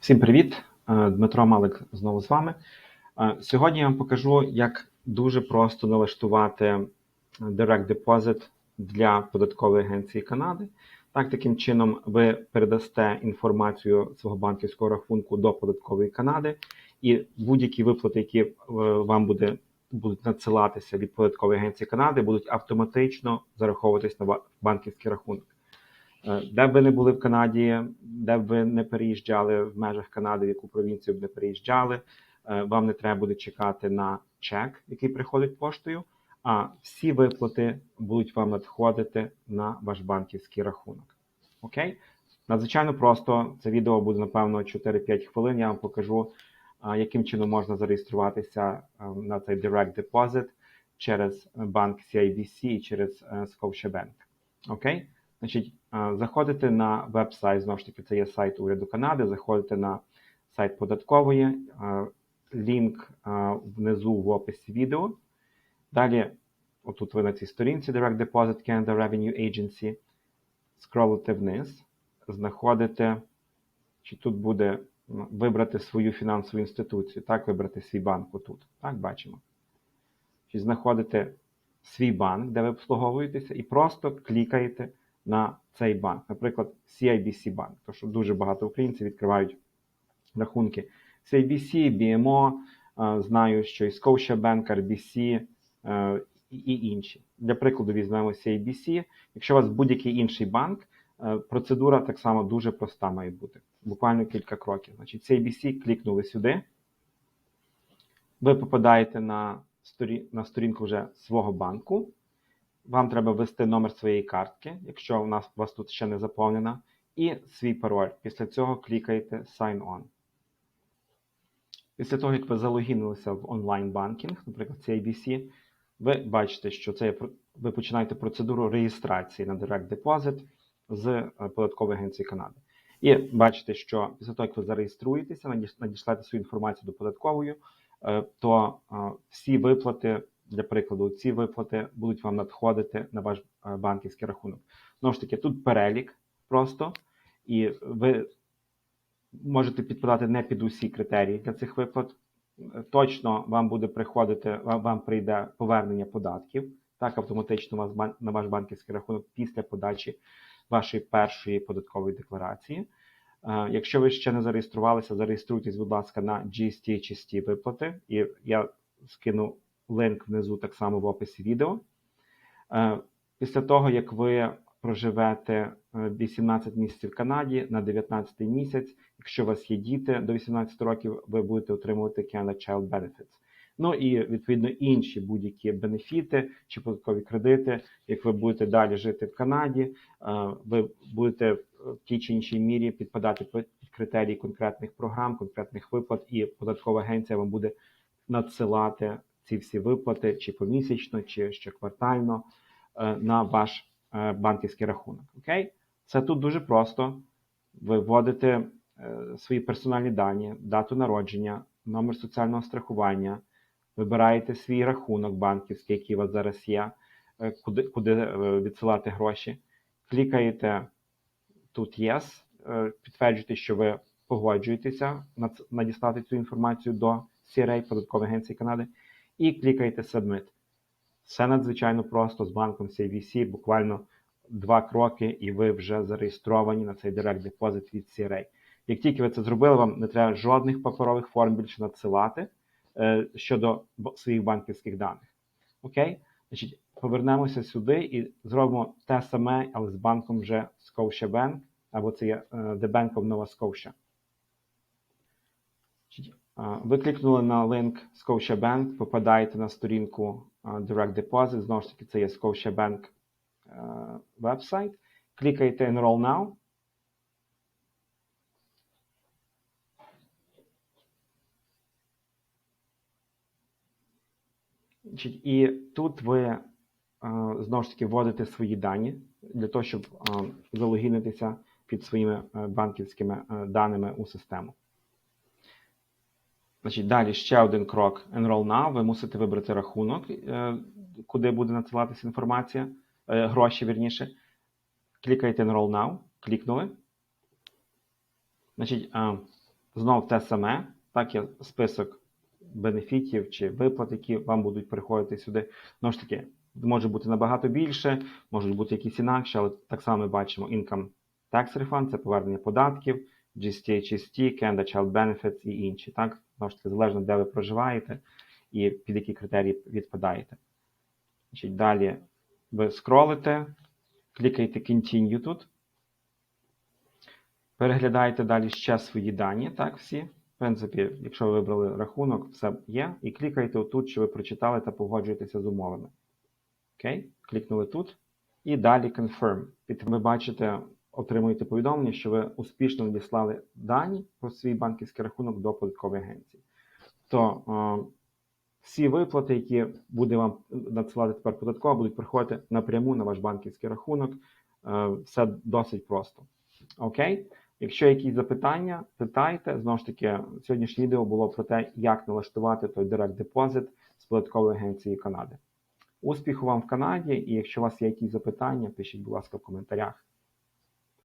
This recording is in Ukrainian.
Всім привіт! Е, Дмитро Малик знову з вами. Е, Сьогодні я вам покажу, як дуже просто налаштувати Direct Deposit для податкової агенції Канади. Так, таким чином, ви передасте інформацію свого банківського рахунку до податкової Канади, і будь-які виплати, які е, вам буде, будуть надсилатися від податкової агенції Канади, будуть автоматично зараховуватись на банківський рахунок. Е, Де б ви не були в Канаді, де б ви не переїжджали в межах Канади, в яку провінцію б не переїжджали, е, вам не треба буде чекати на чек, який приходить поштою, а всі виплати будуть вам надходити на ваш банківський рахунок. Окей? Надзвичайно просто. Це відео буде, напевно, 4-5 хвилин. Я вам покажу, яким чином можна зареєструватися на цей Direct Deposit через банк CIBC і через е, Scotiabank. Окей? Значить, заходите на веб-сайт, знову ж таки, це є сайт уряду Канади, заходите на сайт податкової, лінк внизу в описі відео. Далі, отут ви на цій сторінці Direct Deposit Canada Revenue Agency, скролите вниз, знаходите, чи тут буде вибрати свою фінансову інституцію, так, вибрати свій банк отут. Так, бачимо. Чи знаходите свій банк, де ви обслуговуєтеся, і просто клікаєте на цей банк, наприклад, CIBC банк, тому що дуже багато українців відкривають рахунки CIBC, BMO, е, знаю, що і Scotiabank, RBC е, і- інші. Для прикладу візьмемо CIBC. Якщо у вас будь-який інший банк, е, процедура так само дуже проста має бути. Буквально кілька кроків. Значить, CIBC клікнули сюди. Ви попадаєте на сторінку вже свого банку. Вам треба ввести номер своєї картки, якщо у нас у вас тут ще не заповнена, і свій пароль. Після цього клікаєте Sign On. Після того, як ви залогінилися в онлайн-банкінг, наприклад, CIBC, ви бачите, що це ви починаєте процедуру реєстрації на Direct Deposit з е, податкової агенції Канади. І бачите, що після того, як ви зареєструєтеся, надіш- надішлете свою інформацію до податкової, е, то е, всі виплати, для прикладу, ці виплати будуть вам надходити на ваш е, банківський рахунок. Знову ж таки, тут перелік просто, і ви можете підпадати не під усі критерії для цих виплат. Точно вам буде приходити, вам, вам прийде повернення податків, так автоматично вас на ваш банківський рахунок після подачі вашої першої податкової декларації. Е, Якщо ви ще не зареєструвалися, зареєструйтесь, будь ласка, на GST і HST виплати. І я скину линк внизу так само в описі відео. Е, Після того, як ви проживете е, 18 місяців в Канаді на 19 місяць, якщо у вас є діти до 18 років, ви будете отримувати Canada Child Benefits. Ну і відповідно інші будь-які бенефіти чи податкові кредити. Як ви будете далі жити в Канаді, е, ви будете в тій чи іншій мірі підпадати під критерії конкретних програм, конкретних виплат, і податкова агенція вам буде надсилати ці всі виплати чи помісячно, чи щоквартально е, на ваш е, банківський рахунок. Окей? Це тут дуже просто. Ви вводите е, свої персональні дані, дату народження, номер соціального страхування, вибираєте свій рахунок банківський, який у вас зараз є, куди, куди відсилати гроші. Клікаєте тут Yes, підтверджуєте, що ви погоджуєтеся над- надіслати цю інформацію до CRA, податкової агенції Канади, і клікаєте Submit. Все надзвичайно просто з банком CVC, буквально два кроки, і ви вже зареєстровані на цей Direct Deposit від CRA. Як тільки ви це зробили, вам не треба жодних паперових форм більше надсилати е, щодо своїх банківських даних. Окей? Значить, повернемося сюди і зробимо те саме, але з банком вже Scotiabank, або це є е, The Bank of Nova Scotia. Ви клікнули на линк Scotiabank, попадаєте на сторінку Direct Deposit. Знову ж таки, це є Scotiabank е, вебсайт. Клікаєте Enroll Now. І тут ви е, знову ж таки вводите свої дані для того, щоб е, залогінитися під своїми банківськими даними у систему. Значить, далі ще один крок Enroll Now. Ви мусите вибрати рахунок, е, куди буде надсилатися інформація, е, гроші вірніше. Клікаєте Enroll Now, клікнули. Значить, е, знов те саме, так є список бенефітів чи виплат, які вам будуть приходити сюди. Знову ж таки, може бути набагато більше, можуть бути якісь інакші, але так само ми бачимо income tax refund, це повернення податків, GST, HST, Canada Child Benefits і інші. Так, знову ж таки, залежно де ви проживаєте і під які критерії відпадаєте. Значить, далі ви скролите, клікаєте Continue тут. Переглядаєте далі ще свої дані, так, всі. В принципі, якщо ви вибрали рахунок, все є. І клікаєте отут, що ви прочитали та погоджуєтеся з умовами. Окей? Клікнули тут. І далі Confirm. І ви бачите, отримуєте повідомлення, що ви успішно надіслали дані про свій банківський рахунок до податкової агенції. То е, всі виплати, які буде вам надсилати тепер податкова, будуть приходити напряму на ваш банківський рахунок. Е, все досить просто. Окей? Якщо якісь запитання, питайте. Знову ж таки, сьогоднішнє відео було про те, як налаштувати той Direct Deposit з податкової агенції Канади. Успіху вам в Канаді, і якщо у вас є якісь запитання, пишіть, будь ласка, в коментарях.